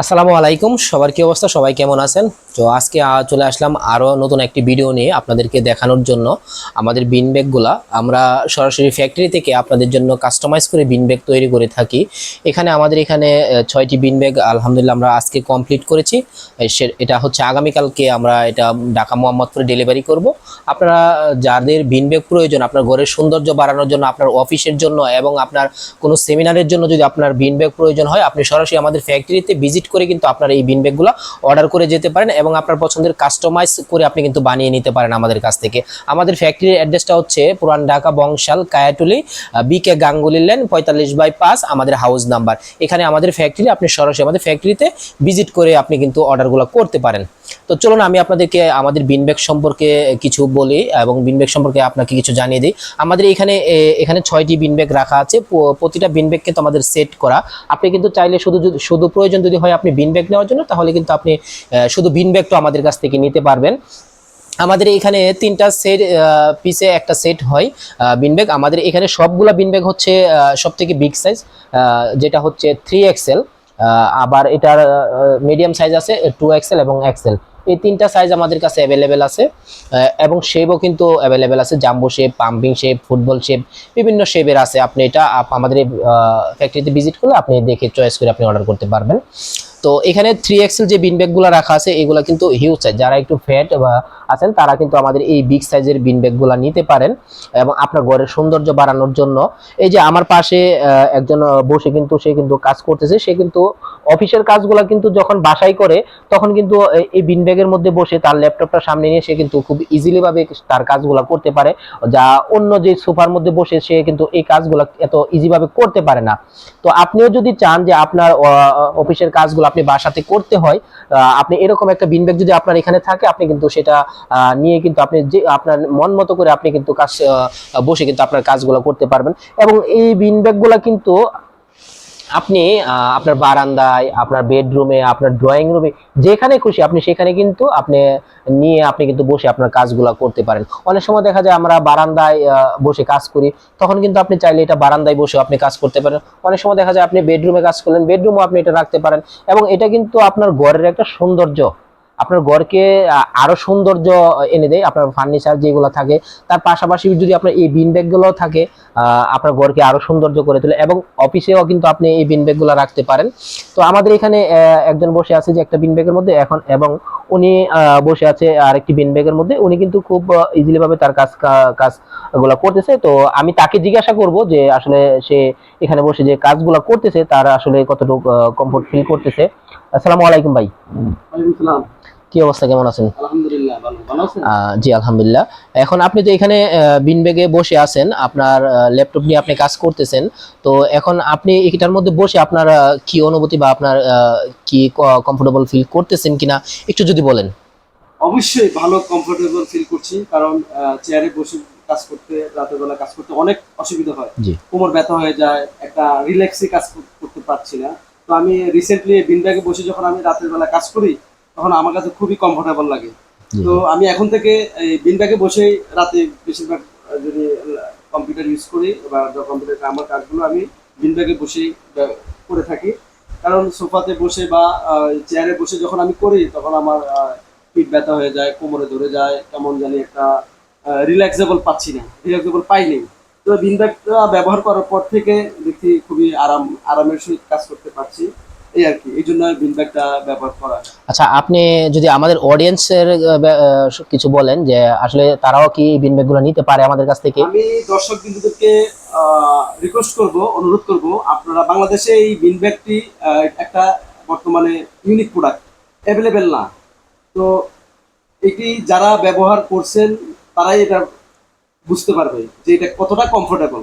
আসসালামু আলাইকুম, সবার কি অবস্থা? সবাই কেমন আছেন? তো আজকে চলে আসলাম আরও নতুন একটি ভিডিও নিয়ে আপনাদেরকে দেখানোর জন্য। আমাদের বিন ব্যাগগুলা আমরা সরাসরি ফ্যাক্টরি থেকে আপনাদের জন্য কাস্টমাইজ করে বিন ব্যাগ তৈরি করে থাকি। এখানে আমাদের এখানে ছয়টি বিন ব্যাগ আলহামদুলিল্লাহ আমরা আজকে কমপ্লিট করেছি। এটা হচ্ছে আগামীকালকে আমরা এটা ঢাকা মোহাম্মদপুরে ডেলিভারি করব। আপনারা যাদের বিন ব্যাগ প্রয়োজন, আপনার ঘরের সৌন্দর্য বাড়ানোর জন্য, আপনার অফিসের জন্য এবং আপনার কোনো সেমিনারের জন্য যদি আপনার বিন ব্যাগ প্রয়োজন হয়, আপনি সরাসরি আমাদের ফ্যাক্টরিতে ভিজিট করে কিন্তু আপনার এই বিন ব্যাগগুলো অর্ডার করে যেতে পারেন এবং আপনার পছন্দের কাস্টমাইজ করে আপনি কিন্তু বানিয়ে নিতে পারেন আমাদের কাছ থেকে। আমাদের ফ্যাক্টরির অ্যাড্রেসটা হচ্ছে পুরান Dhaka Bangshal, Kayatuli, B K Ganguly lane পঁয়তাল্লিশ বাই পাঁচ, আমাদের হাউস নাম্বার এখানে আমাদের ফ্যাক্টরি আপনি সরাসরি আমাদের ফ্যাক্টরিতে ভিজিট করে আপনি কিন্তু অর্ডারগুলো করতে পারেন। তো চলুন আমি আপনাদেরকে আমাদের বিন ব্যাগ সম্পর্কে কিছু বলি এবং বিন ব্যাগ সম্পর্কে আপনাকে কিছু জানিয়ে দিই। আমাদের এখানে এখানে ছয়টি বিন ব্যাগ রাখা আছে। প্রতিটা বিন ব্যাগ কিন্তু আমাদের সেট করা। আপনি কিন্তু চাইলে শুধু শুধু প্রয়োজন যদি হয় আপনি বিন ব্যাগ নেওয়ার জন্য, তাহলে কিন্তু আপনি শুধু বিন ব্যাগটা আমাদের কাছ থেকে নিতে পারবেন। আমাদের এখানে তিনটা সেট পিসে একটা সেট হয় বিন ব্যাগ আমাদের এখানে সবগুলা বিন ব্যাগ হচ্ছে সব থেকে বিগ সাইজ যেটা হচ্ছে থ্রি এক্সেল আবার এটার মিডিয়াম সাইজ আছে টু এক্সেল এবং এক্সেল এই তিনটা সাইজ আমাদের কাছে অ্যাভেলেবেল আছে। এবং শেপও কিন্তু অ্যাভেলেবেল আছে। Jumbo shape pumping shape football shape বিভিন্ন শেপের আছে। আপনি এটা আমাদের ফ্যাক্টরিতে ভিজিট করলে আপনি দেখে চয়েস করে আপনি অর্ডার করতে পারবেন। তো এখানে থ্রি এক্সেল যে বিন ব্যাগগুলো রাখা আছে, এগুলো কিন্তু হিউজ সাইজ যারা একটু ফ্যাট বা আছেন, তারা কিন্তু আমাদের এই বিগ সাইজের বিন ব্যাগগুলো নিতে পারেন এবং আপনার ঘরের সৌন্দর্য বাড়ানোর জন্য। এই যে আমার পাশে একজন বসে কিন্তু, সে কিন্তু কাজ করতেছে। সে কিন্তু অফিসের কাজগুলো কিন্তু যখন বাসায় করে, তখন কিন্তু এই- এই বিন ব্যাগের মধ্যে বসে তার ল্যাপটপটা সামনে নিয়ে সে কিন্তু খুব ইজিলি ভাবে তার কাজগুলো করতে পারে। যা অন্য যে সোফার মধ্যে বসে সে কিন্তু এই কাজগুলো এত ইজি ভাবে করতে পারে না। তো আপনিও যদি চান যে আপনার অফিসের কাজগুলো আপনি বাসাতে করতে হয় আপনি এরকম একটা বিন ব্যাগ যদি আপনার এখানে থাকে, আপনি কিন্তু সেটা নিয়ে কিন্তু আপনি যে, আপনার মন মতো করে আপনি কিন্তু কাজ বসে কিন্তু আপনার কাজগুলো করতে পারবেন। এবং এই বিন ব্যাগগুলো কিন্তু আপনি আপনার বারান্দায়, আপনার বেডরুমে আপনার ড্রয়িং রুমে যেখানে খুশি আপনি সেখানে কিন্তু আপনি নিয়ে আপনি কিন্তু বসে আপনার কাজগুলো করতে পারেন। অনেক সময় দেখা যায় আমরা বারান্দায় বসে কাজ করি, তখন কিন্তু আপনি চাইলে এটা বারান্দায় বসে আপনি কাজ করতে পারেন। অনেক সময় দেখা যায় আপনি বেডরুমে কাজ করলেন বেডরুমও আপনি এটা রাখতে পারেন এবং এটা কিন্তু আপনার ঘরের একটা সৌন্দর্য। আপনার ঘরকে আরও সৌন্দর্য এনে দেয়, আপনার ফার্নিচার যেগুলো থাকে। তার পাশাপাশি যদি আপনার এই বিন ব্যাগগুলো থাকে আপনার ঘরকে আরও সৌন্দর্য করে তোলে এবং অফিসেও কিন্তু আপনি এই বিন ব্যাগগুলো রাখতে পারেন। তো আমাদের এখানে একজন বসে আছে যে একটা বিন ব্যাগের মধ্যে, এখন এবং উনি বসে আছে আরেকটি বিন ব্যাগের মধ্যে। উনি কিন্তু খুব ইজিলি ভাবে তার কাজ কাজগুলো করতেছে। তো আমি তাকে জিজ্ঞাসা করব যে আসলে সে এখানে বসে যে কাজগুলো করতেছে, তার আসলে কতটুকু কমফোর্ট ফিল করতেছে। আসসালামু আলাইকুম ভাই। ওয়ালাইকুম সালাম। কি অবস্থা? কেমন আছেন? জি আলহামদুলিল্লাহ। এখন আপনি তো এখানে বিন ব্যাগে বসে আছেন। আপনার ল্যাপটপ নিয়ে আপনি কাজ করতেছেন। তো এখন আপনি এটার মধ্যে বসে আপনার কি অনুভূতি বা আপনার কি কমফোর্টেবল ফিল করতেছেন কিনা একটু যদি বলেন। অবশ্যই ভালো কমফোর্টেবল ফিল করছি। কারণ চেয়ারে বসে কাজ করতে রাতের বেলা কাজ করতে অনেক অসুবিধা হয়। কোমর ব্যথা হয়ে যায় একটা রিল্যাক্সে কাজ করতে পারছি না। তো আমি রিসেন্টলি বিন ব্যাগে বসে যখন আমি রাতের বেলা কাজ করি তখন আমার কাছে খুবই কমফোর্টেবল লাগে। তো আমি এখন থেকে এই বিন ব্যাগে বসেই রাতে বেশিরভাগ যদি কম্পিউটার ইউজ করি বা কম্পিউটার আমার কাজগুলো আমি বিন ব্যাগে বসেই করে থাকি। কারণ সোফাতে বসে বা চেয়ারে বসে যখন আমি করি তখন আমার পিঠ ব্যথা হয়ে যায় কোমরে ধরে যায় কেমন জানি একটা রিল্যাক্সেবল পাচ্ছি না রিল্যাক্সেবল পাইনি তো বিন ব্যাগটা ব্যবহার করার পর থেকে দেখি খুবই আরাম আরামের সহিত কাজ করতে পারছি। এই আর কি এই জন্য বিন ব্যাগটা ব্যবহার করা। আচ্ছা আপনি যদি আমাদের অডিয়েন্সের কিছু বলেন যে আসলে তারাও কি বিন ব্যাগগুলো নিতে পারে আমাদের কাছ থেকে? আমি দর্শক বিন্দুদেরকে রিকোয়েস্ট করব অনুরোধ করব আপনারা বাংলাদেশে এই বিন ব্যাগটি একটা বর্তমানে ইউনিক প্রোডাক্ট অ্যাভেলেবেল না। তো এটি যারা ব্যবহার করছেন তারাই এটা বুঝতে পারবে যে এটা কতটা কমফোর্টেবল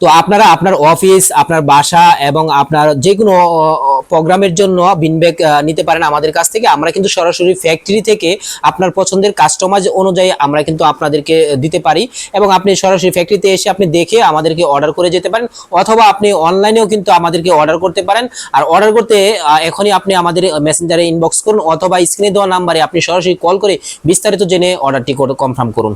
তো আপনারা আপনার অফিস আপনার বাসা এবং আপনার যে কোনো প্রোগ্রামের জন্য বিনব্যাগ নিতে পারেন আমাদের কাছ থেকে। আমরা কিন্তু সরাসরি ফ্যাক্টরি থেকে আপনার পছন্দের কাস্টমাইজ অনুযায়ী আমরা কিন্তু আপনাদেরকে দিতে পারি। এবং আপনি সরাসরি ফ্যাক্টরিতে এসে আপনি দেখে আমাদেরকে অর্ডার করে যেতে পারেন। অথবা আপনি অনলাইনেও কিন্তু আমাদেরকে অর্ডার করতে পারেন। আর অর্ডার করতে এখনই আপনি আমাদের মেসেঞ্জারে ইনবক্স করুন অথবা স্ক্রিনে দেওয়া নাম্বারে আপনি সরাসরি কল করে বিস্তারিত জেনে অর্ডারটি কনফার্ম করুন।